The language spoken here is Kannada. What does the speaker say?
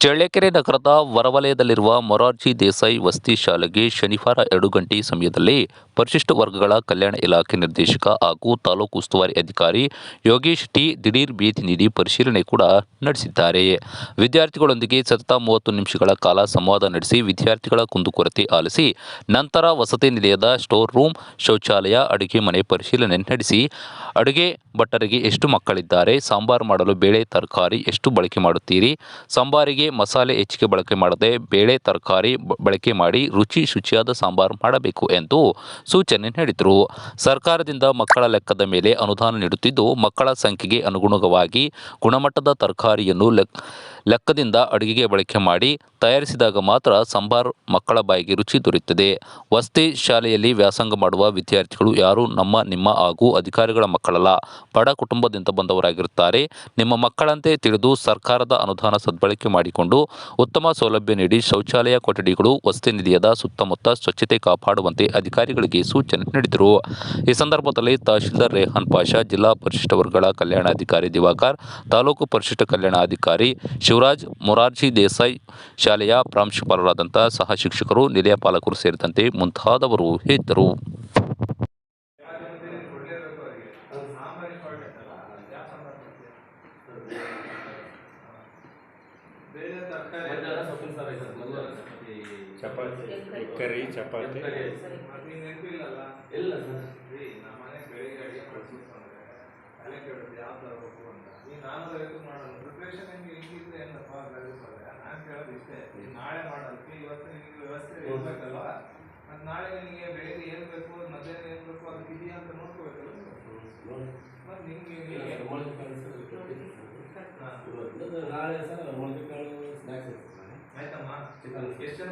ಚಳ್ಳಕೆರೆ ನಗರದ ಹೊರವಲಯದಲ್ಲಿರುವ ಮೊರಾರ್ಜಿ ದೇಸಾಯಿ ವಸತಿ ಶಾಲೆಗೆ ಶನಿವಾರ ಎರಡು ಗಂಟೆ ಸಮಯದಲ್ಲಿ ಪರಿಶಿಷ್ಟ ವರ್ಗಗಳ ಕಲ್ಯಾಣ ಇಲಾಖೆ ನಿರ್ದೇಶಕ ಹಾಗೂ ತಾಲೂಕು ಉಸ್ತುವಾರಿ ಅಧಿಕಾರಿ ಯೋಗೇಶ್ ಟಿ ದಿಢೀರ್ ಭೇಟಿ ನೀಡಿ ಪರಿಶೀಲನೆ ಕೂಡ ನಡೆಸಿದ್ದಾರೆ. ವಿದ್ಯಾರ್ಥಿಗಳೊಂದಿಗೆ ಸತತ ಮೂವತ್ತು ನಿಮಿಷಗಳ ಕಾಲ ಸಂವಾದ ನಡೆಸಿ ವಿದ್ಯಾರ್ಥಿಗಳ ಕುಂದುಕೊರತೆ ಆಲಿಸಿ ನಂತರ ವಸತಿ ನಿಲಯದ ಸ್ಟೋರ್ ರೂಮ್, ಶೌಚಾಲಯ, ಅಡುಗೆ ಮನೆ ಪರಿಶೀಲನೆ ನಡೆಸಿ ಅಡುಗೆ ಭಟ್ಟರಿಗೆ ಎಷ್ಟು ಮಕ್ಕಳಿದ್ದಾರೆ, ಸಾಂಬಾರು ಮಾಡಲು ಬೇಳೆ, ತರಕಾರಿ ಎಷ್ಟು ಬಳಕೆ ಮಾಡುತ್ತೀರಿ, ಸಾಂಬಾರಿಗೆ ಮಸಾಲೆ ಹೆಚ್ಚಿಗೆ ಬಳಕೆ ಮಾಡದೆ ಬೇಳೆ, ತರಕಾರಿ ಬಳಕೆ ಮಾಡಿ ರುಚಿ ಶುಚಿಯಾದ ಸಾಂಬಾರು ಮಾಡಬೇಕು ಎಂದು ಸೂಚನೆ ನೀಡಿದರು. ಸರ್ಕಾರದಿಂದ ಮಕ್ಕಳ ಲೆಕ್ಕದ ಮೇಲೆ ಅನುದಾನ ನೀಡುತ್ತಿದ್ದು, ಮಕ್ಕಳ ಸಂಖ್ಯೆಗೆ ಅನುಗುಣವಾಗಿ ಗುಣಮಟ್ಟದ ತರಕಾರಿಯನ್ನು ಲೆಕ್ಕದಿಂದ ಅಡುಗೆಗೆ ಬಳಕೆ ಮಾಡಿ ತಯಾರಿಸಿದಾಗ ಮಾತ್ರ ಸಂಬಾರ್ ಮಕ್ಕಳ ಬಾಯಿಗೆ ರುಚಿ ದೊರೆಯುತ್ತದೆ. ವಸತಿ ಶಾಲೆಯಲ್ಲಿ ವ್ಯಾಸಂಗ ಮಾಡುವ ವಿದ್ಯಾರ್ಥಿಗಳು ಯಾರು ನಮ್ಮ, ನಿಮ್ಮ ಹಾಗೂ ಅಧಿಕಾರಿಗಳ ಮಕ್ಕಳಲ್ಲ. ಬಡ ಕುಟುಂಬದಿಂದ ಬಂದವರಾಗಿರುತ್ತಾರೆ. ನಿಮ್ಮ ಮಕ್ಕಳಂತೆ ತಿಳಿದು ಸರ್ಕಾರದ ಅನುದಾನ ಸದ್ಬಳಕೆ ಮಾಡಿಕೊಂಡು ಉತ್ತಮ ಸೌಲಭ್ಯ ನೀಡಿ ಶೌಚಾಲಯ ಕೊಠಡಿಗಳು, ವಸತಿ ನಿಧಿಯದ ಸುತ್ತಮುತ್ತ ಸ್ವಚ್ಛತೆ ಕಾಪಾಡುವಂತೆ ಅಧಿಕಾರಿಗಳಿಗೆ ಸೂಚನೆ ನೀಡಿದರು. ಈ ಸಂದರ್ಭದಲ್ಲಿ ತಹಶೀಲ್ದಾರ್ ರೇಹಾನ್ ಪಾಷಾ, ಜಿಲ್ಲಾ ಪರಿಶಿಷ್ಟ ವರ್ಗಗಳ ಕಲ್ಯಾಣಾಧಿಕಾರಿ ದಿವಾಕರ್, ತಾಲೂಕು ಪರಿಶಿಷ್ಟ ಕಲ್ಯಾಣಾಧಿಕಾರಿ ಶಿವರಾಜ್, ಮೊರಾರ್ಜಿ ದೇಸಾಯಿ ಶಾಲೆಯ ಪ್ರಾಂಶುಪಾಲರಾದಂಥ ಸಹ ಶಿಕ್ಷಕರು ನಿಲಯ ಪಾಲಕರು ಸೇರಿದಂತೆ ಮುಂತಾದವರು ಇದ್ದರು. ಚಪಾತಿ ಕರಿ ಚಪಾತಿ ಸರ್ ಅಂತ ಈ ನಾನು ಐವತ್ತು ಮಾಡೋದು ಪ್ರಿಪ್ರೇಷನ್ ಹೆಂಗೆ ಹಿಂಗಿದ್ರೆ ಏನಪ್ಪ ಬೆಳೆದ್ರೆ ಇಷ್ಟೇ ನಾಳೆ ಮಾಡೋದಕ್ಕೆ ಇವತ್ತು ನಿಮಗೆ ವ್ಯವಸ್ಥೆ ಇರಬೇಕಲ್ವ ಮತ್ತು ನಾಳೆ ನಿಮಗೆ ಬೆಳಿಗ್ಗೆ ಏನು ಬೇಕು ಮಧ್ಯಾಹ್ನ ಏನು ಬೇಕು ಅದಕ್ಕೆ ಇದೆಯಾ ಅಂತ ನೋಡ್ಕೋಬೇಕಲ್ಲ ಮತ್ತು ನಿಮಗೆ ನಾಳೆ ಸರ್ ಮೊಳಕೆ ಕಾಳು ಸ್ನ್ಯಾಕ್ಸ್ ಆಯ್ತಮ್ಮ. ಎಷ್ಟು ಜನ